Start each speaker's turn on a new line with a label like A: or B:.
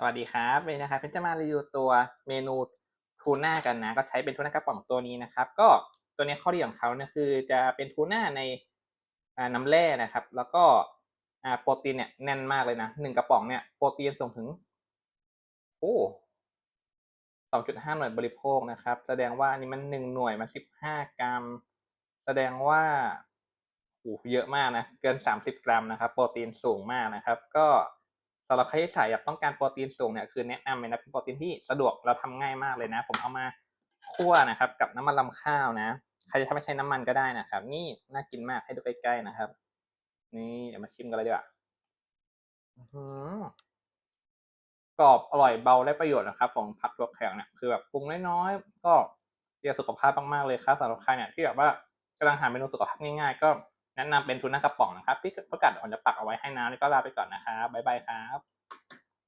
A: สวัสดีครับวันนี้นะครับเพชรจะมารีวิวตัวเมนูทูน่ากันนะ ก็ใช้เป็นทูน่ากระป๋องตัวนี้นะครับ ก็ตัวนี้ข้อดีของเขาเนี่ยคือจะเป็นทูน่าในน้ำแร่นะครับ แล้วก็โปรตีนเนี่ยแน่นมากเลยนะหนึ่งกระป๋องเนี่ยโปรตีนส่งถึง โอ้สองจุดห้าหน่วยบริโภคนะครับ แสดงว่าอันนี้มันหนึ่งหน่วยมันสิบห้ากรัม แสดงว่าโอ้เยอะมากนะ เกินสามสิบกรัมนะครับ โปรตีนสูงมากนะครับ ก็ สำหรับใครที่สายอยากต้องการโปรตีนสูงเนี่ยคือแนะนำเลยนะเป็นโปรตีนที่สะดวกเราทำง่ายมากเลยนะ ผมเอามาคั่วนะครับกับน้ำมันลำข้าวนะใครจะทำไม่ใช้น้ำมันก็ได้นะครับ นี่น่ากินมากให้ดูใกล้ๆนะครับ นี่เดี๋ยวมาชิมกันเลยดีกว่าอื้อหือกรอบอร่อยเบาได้ประโยชน์นะครับของผักตัวแข็งเนี่ยคือแบบปรุงน้อยๆก็เดียวสุขภาพมากๆเลยครับสำหรับใครเนี่ยที่แบบว่ากำลังหาเมนูสุขภาพง่ายๆ ก็แนะนำเป็นทูน่ากระป๋องนะครับพี่ประกาศผมจะปักเอาไว้ ให้นะนี่ก็ลาไปก่อนนะครับบ๊ายบายครับ